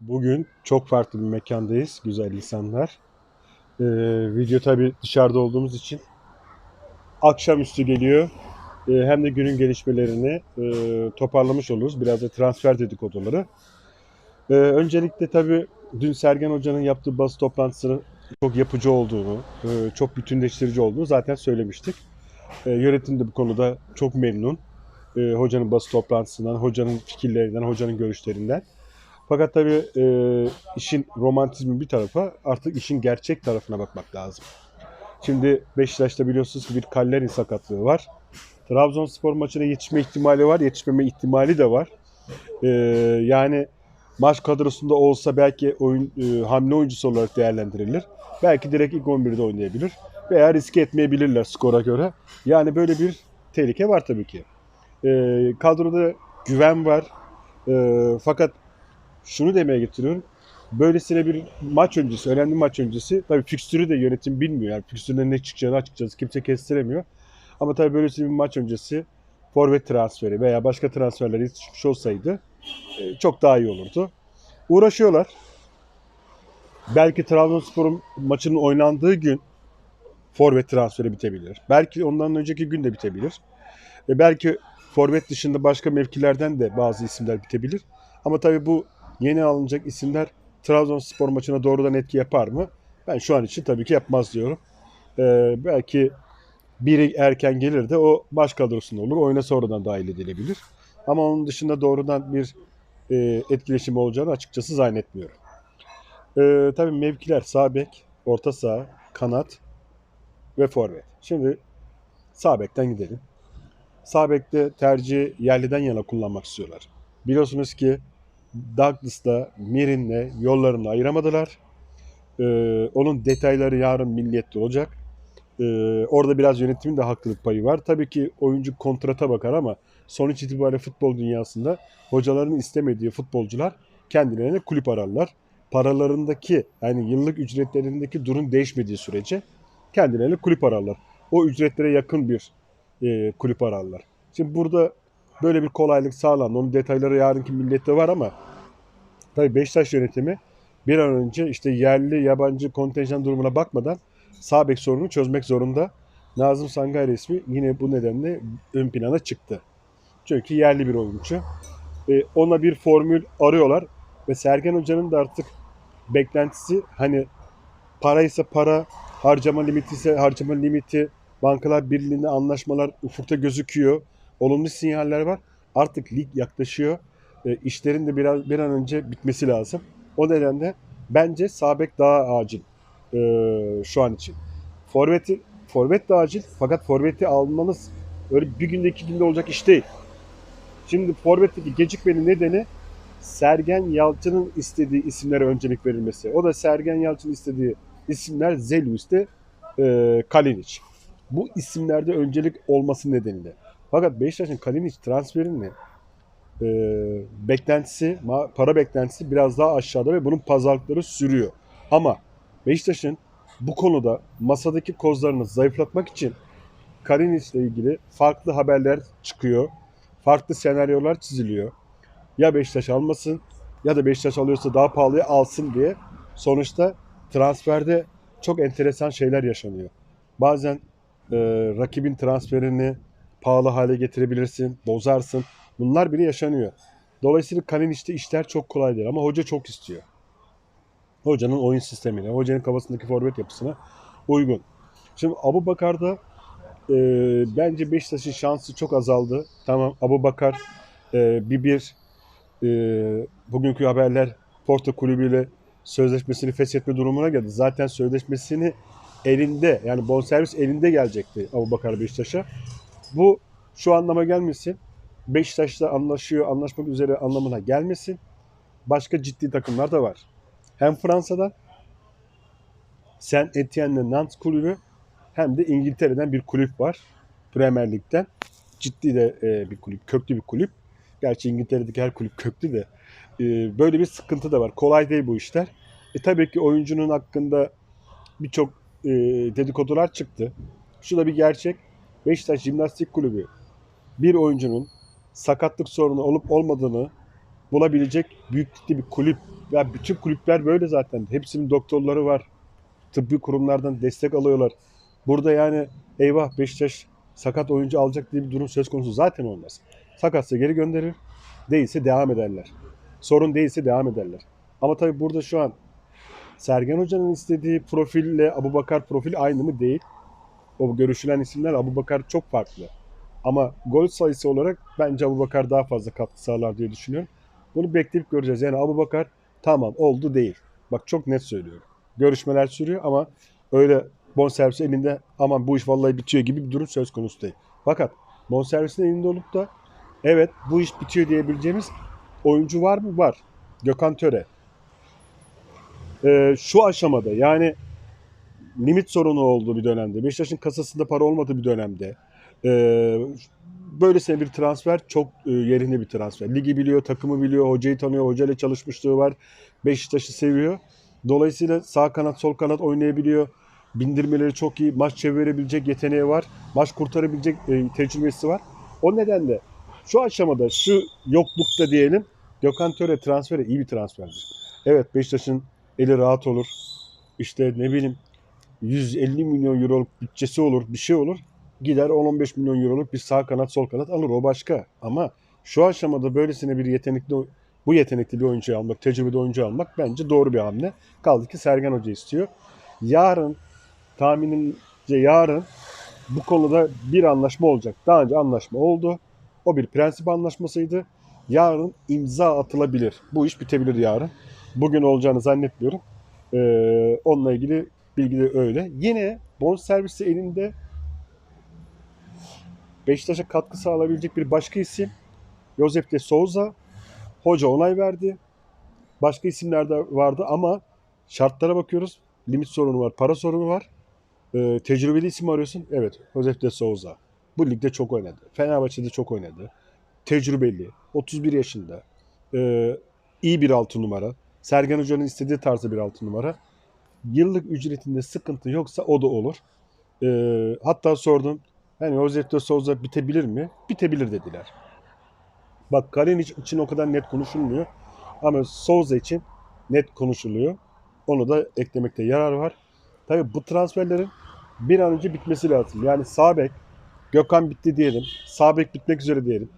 Bugün çok farklı bir mekandayız güzel insanlar. Ee, video tabi dışarıda olduğumuz için akşamüstü geliyor. Ee, hem de günün gelişmelerini e, toparlamış oluruz. Biraz da transfer dedikoduları. Ee, öncelikle tabi dün Sergen Hoca'nın yaptığı basın toplantısının çok yapıcı olduğunu, e, çok bütünleştirici olduğunu zaten söylemiştik. E, yönetim de bu konuda çok memnun. E, hocanın basın toplantısından, hocanın fikirlerinden, hocanın görüşlerinden. Fakat tabii e, işin romantizmi bir tarafa artık işin gerçek tarafına bakmak lazım. Şimdi Beşiktaş'ta biliyorsunuz ki bir Kalleri sakatlığı var. Trabzonspor maçına yetişme ihtimali var, yetişmeme ihtimali de var. E, yani maç kadrosunda olsa belki oyun e, hamle oyuncusu olarak değerlendirilir. Belki direkt ilk 11'de oynayabilir. Veya riske etmeyebilirler skora göre. Yani böyle bir tehlike var tabii ki. E, kadroda güven var. E, fakat şunu demeye getiriyorum. Böylesine bir maç öncesi, önemli maç öncesi, tabii fikstürü de yönetim bilmiyor. Yani fikstürden ne çıkacağını açıkçası kimse kestiremiyor. Ama tabii böylesine bir maç öncesi forvet transferi veya başka transferler yetişmiş olsaydı e, çok daha iyi olurdu. Uğraşıyorlar. Belki Trabzonspor'un maçının oynandığı gün forvet transferi bitebilir. Belki ondan önceki gün de bitebilir. E belki forvet dışında başka mevkilerden de bazı isimler bitebilir. Ama tabii bu yeni alınacak isimler Trabzonspor maçına doğrudan etki yapar mı? Ben şu an için tabii ki yapmaz diyorum. Ee, belki biri erken gelir de o baş kadrosunda olur. Oyuna sonradan dahil edilebilir. Ama onun dışında doğrudan bir e, etkileşim olacağını açıkçası zannetmiyorum. Ee, tabii mevkiler sağ bek, orta saha, kanat ve forvet. Şimdi sağ bekten gidelim. Sağ bekte tercihi yerliden yana kullanmak istiyorlar. Biliyorsunuz ki Douglas'la Mirin'le yollarını ayıramadılar. Ee, onun detayları yarın milliyette olacak. Ee, orada biraz yönetimin de haklılık payı var. Tabii ki oyuncu kontrata bakar ama sonuç itibariyle futbol dünyasında hocaların istemediği futbolcular kendilerine kulüp ararlar. Paralarındaki yani yıllık ücretlerindeki durum değişmediği sürece kendilerine kulüp ararlar. O ücretlere yakın bir e, kulüp ararlar. Şimdi burada böyle bir kolaylık sağlandı. Onun detayları yarınki millette var ama tabii Beşiktaş yönetimi bir an önce işte yerli yabancı kontenjan durumuna bakmadan sağ bek sorununu çözmek zorunda. Nazım Sangay resmi yine bu nedenle ön plana çıktı. Çünkü yerli bir oyuncu. E, ona bir formül arıyorlar ve Sergen Hoca'nın da artık beklentisi hani para ise para, harcama limiti ise harcama limiti, bankalar birliğinde anlaşmalar ufukta gözüküyor olumlu sinyaller var. Artık lig yaklaşıyor. E, işlerin de biraz bir an önce bitmesi lazım. O nedenle bence Sabek daha acil e, şu an için. Forvet'i forvet de acil fakat forveti almanız öyle bir günde iki günde olacak iş değil. Şimdi forvetteki gecikmenin nedeni Sergen Yalçın'ın istediği isimlere öncelik verilmesi. O da Sergen Yalçın istediği isimler Zelus'te e, Kalinic. Bu isimlerde öncelik olması nedeniyle. Fakat Beşiktaş'ın Kalinic transferinin e, beklentisi, para beklentisi biraz daha aşağıda ve bunun pazarlıkları sürüyor. Ama Beşiktaş'ın bu konuda masadaki kozlarını zayıflatmak için Kalinic ile ilgili farklı haberler çıkıyor. Farklı senaryolar çiziliyor. Ya Beşiktaş almasın ya da Beşiktaş alıyorsa daha pahalıya alsın diye. Sonuçta transferde çok enteresan şeyler yaşanıyor. Bazen e, rakibin transferini pahalı hale getirebilirsin, bozarsın. Bunlar bile yaşanıyor. Dolayısıyla Kalinic'te işler çok kolay değil ama hoca çok istiyor. Hocanın oyun sistemine, hocanın kafasındaki forvet yapısına uygun. Şimdi Abu Bakar'da e, bence Beşiktaş'ın şansı çok azaldı. Tamam Abu Bakar e, bir bir e, bugünkü haberler Porto kulübüyle sözleşmesini feshetme durumuna geldi. Zaten sözleşmesini elinde yani bonservis elinde gelecekti Abu Bakar Beşiktaş'a. Bu şu anlama gelmesin. Beşiktaş'la anlaşıyor, anlaşmak üzere anlamına gelmesin. Başka ciddi takımlar da var. Hem Fransa'da Saint Etienne'le Nantes kulübü hem de İngiltere'den bir kulüp var. Premier Lig'den. Ciddi de e, bir kulüp, köklü bir kulüp. Gerçi İngiltere'deki her kulüp köklü de. E, böyle bir sıkıntı da var. Kolay değil bu işler. E tabii ki oyuncunun hakkında birçok e, dedikodular çıktı. Şu da bir gerçek. Beşiktaş Jimnastik Kulübü bir oyuncunun sakatlık sorunu olup olmadığını bulabilecek büyüklükte bir kulüp. Ya bütün kulüpler böyle zaten. Hepsinin doktorları var. Tıbbi kurumlardan destek alıyorlar. Burada yani eyvah Beşiktaş sakat oyuncu alacak diye bir durum söz konusu zaten olmaz. Sakatsa geri gönderir. Değilse devam ederler. Sorun değilse devam ederler. Ama tabii burada şu an Sergen Hoca'nın istediği profille Abu Bakar profil aynı mı? Değil. O görüşülen isimler Abu Bakar çok farklı. Ama gol sayısı olarak bence Abu Bakar daha fazla katkı sağlar diye düşünüyorum. Bunu bekleyip göreceğiz. Yani Abu Bakar tamam oldu değil. Bak çok net söylüyorum. Görüşmeler sürüyor ama öyle bonservis elinde aman bu iş vallahi bitiyor gibi bir durum söz konusu değil. Fakat bonservisin elinde olup da evet bu iş bitiyor diyebileceğimiz oyuncu var mı? Var. Gökhan Töre. Ee, şu aşamada yani limit sorunu olduğu bir dönemde, Beşiktaş'ın kasasında para olmadığı bir dönemde e, böylesine bir transfer çok e, yerinde bir transfer. Ligi biliyor, takımı biliyor, hocayı tanıyor, hocayla çalışmışlığı var. Beşiktaş'ı seviyor. Dolayısıyla sağ kanat, sol kanat oynayabiliyor. Bindirmeleri çok iyi, maç çevirebilecek yeteneği var. Maç kurtarabilecek e, tecrübesi var. O nedenle şu aşamada, şu yoklukta diyelim Gökhan Töre transferi iyi bir transferdir. Evet Beşiktaş'ın eli rahat olur. İşte ne bileyim 150 milyon euroluk bütçesi olur, bir şey olur. Gider 10-15 milyon euroluk bir sağ kanat, sol kanat alır. O başka. Ama şu aşamada böylesine bir yetenekli bu yetenekli bir oyuncu almak, tecrübeli oyuncu almak bence doğru bir hamle. Kaldı ki Sergen Hoca istiyor. Yarın tahminimce yarın bu konuda bir anlaşma olacak. Daha önce anlaşma oldu. O bir prensip anlaşmasıydı. Yarın imza atılabilir. Bu iş bitebilir yarın. Bugün olacağını zannetmiyorum. Ee, onunla ilgili bilgi de öyle. Yine bonservisi elinde Beşiktaş'a katkı sağlayabilecek bir başka isim Josep de Souza. Hoca onay verdi. Başka isimler de vardı ama şartlara bakıyoruz. Limit sorunu var, para sorunu var. Ee, tecrübeli isim arıyorsun. Evet, Josep de Souza. Bu ligde çok oynadı. Fenerbahçe'de çok oynadı. Tecrübeli. 31 yaşında. Ee, iyi bir altı numara. Sergen Hoca'nın istediği tarzda bir altı numara. Yıllık ücretinde sıkıntı yoksa o da olur. Ee, hatta sordum. Yani Josep de Souza bitebilir mi? Bitebilir dediler. Bak Kalinic için o kadar net konuşulmuyor. Ama Souza için net konuşuluyor. Onu da eklemekte yarar var. Tabii bu transferlerin bir an önce bitmesi lazım. Yani sağ bek, Gökhan bitti diyelim. Sağ bek bitmek üzere diyelim.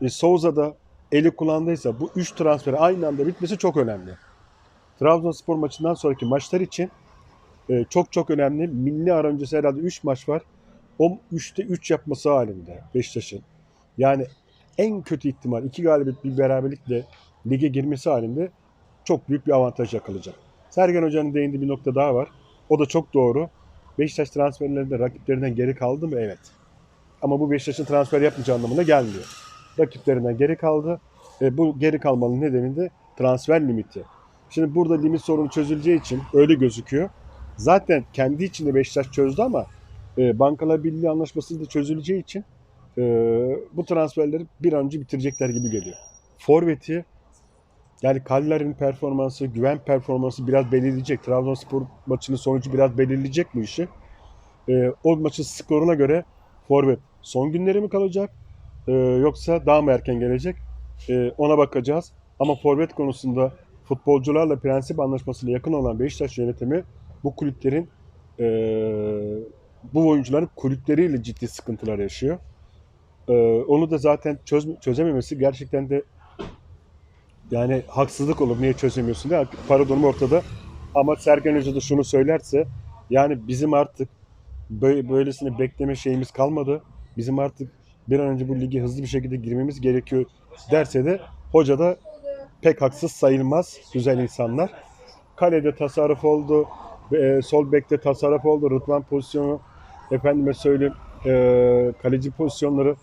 E, Souza da eli kullandıysa bu 3 transfer aynı anda bitmesi çok önemli. Trabzonspor maçından sonraki maçlar için e, çok çok önemli. Milli ara öncesi herhalde 3 maç var. O 3'te 3 yapması halinde Beşiktaş'ın. Yani en kötü ihtimal iki galibiyet bir beraberlikle lige girmesi halinde çok büyük bir avantaj yakalayacak. Sergen Hoca'nın değindiği bir nokta daha var. O da çok doğru. Beşiktaş transferlerinde rakiplerinden geri kaldı mı? Evet. Ama bu Beşiktaş'ın transfer yapmayacağı anlamına gelmiyor. Rakiplerinden geri kaldı. E, bu geri kalmanın nedeni de transfer limiti. Şimdi burada limit sorunu çözüleceği için öyle gözüküyor. Zaten kendi içinde Beşiktaş çözdü ama e, Bankalar Birliği anlaşması da çözüleceği için e, bu transferleri bir an önce bitirecekler gibi geliyor. Forvet'i yani Kaller'in performansı, güven performansı biraz belirleyecek. Trabzonspor maçının sonucu biraz belirleyecek bu işi. E, o maçın skoruna göre Forvet son günleri mi kalacak e, yoksa daha mı erken gelecek? E, ona bakacağız. Ama Forvet konusunda futbolcularla prensip anlaşmasıyla yakın olan Beşiktaş yönetimi bu kulüplerin e, bu oyuncuların kulüpleriyle ciddi sıkıntılar yaşıyor. Ee, onu da zaten çöz, çözememesi gerçekten de yani haksızlık olur. Niye çözemiyorsun diye. Para durumu ortada. Ama Sergen Hoca da şunu söylerse yani bizim artık böyle, böylesine bekleme şeyimiz kalmadı. Bizim artık bir an önce bu ligi hızlı bir şekilde girmemiz gerekiyor derse de hoca da pek haksız sayılmaz güzel insanlar. Kalede tasarruf oldu. E, sol bekte tasarruf oldu. Rıdvan pozisyonu efendime söyleyeyim e, kaleci pozisyonları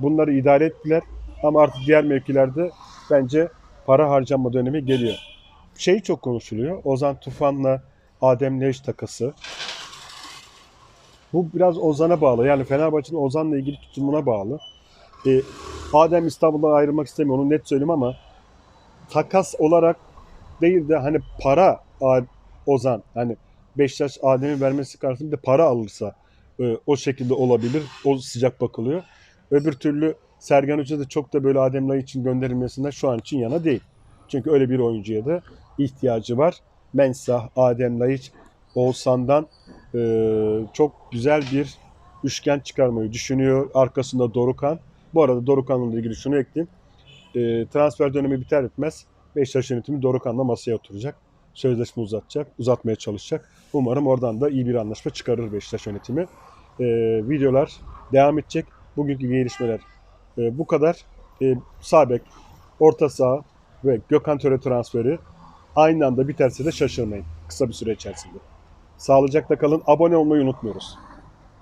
bunları idare ettiler. Ama artık diğer mevkilerde bence para harcama dönemi geliyor. Şey çok konuşuluyor. Ozan Tufan'la Adem Leş takası. Bu biraz Ozan'a bağlı. Yani Fenerbahçe'nin Ozan'la ilgili tutumuna bağlı. E, Adem İstanbul'dan ayrılmak istemiyor. Onu net söyleyeyim ama takas olarak değil de hani para Ozan hani Beşiktaş Adem'i vermesi de para alırsa e, o şekilde olabilir. O sıcak bakılıyor. Öbür türlü Sergen Hoca da çok da böyle Adem Lay için gönderilmesinden şu an için yana değil. Çünkü öyle bir oyuncuya da ihtiyacı var. Mensah, Adem Laiç, Oğuzhan'dan e, çok güzel bir üçgen çıkarmayı düşünüyor. Arkasında Dorukan. Bu arada Dorukan'la ilgili şunu ekleyeyim. E, transfer dönemi biter bitmez Beşiktaş yönetimi Dorukan'la masaya oturacak. Sözleşme uzatacak, uzatmaya çalışacak. Umarım oradan da iyi bir anlaşma çıkarır Beşiktaş yönetimi. E, videolar devam edecek. Bugünkü gelişmeler e, bu kadar. E, sağ bek, orta saha ve Gökhan Töre transferi aynı anda biterse de şaşırmayın kısa bir süre içerisinde. Sağlıcakla kalın. Abone olmayı unutmuyoruz.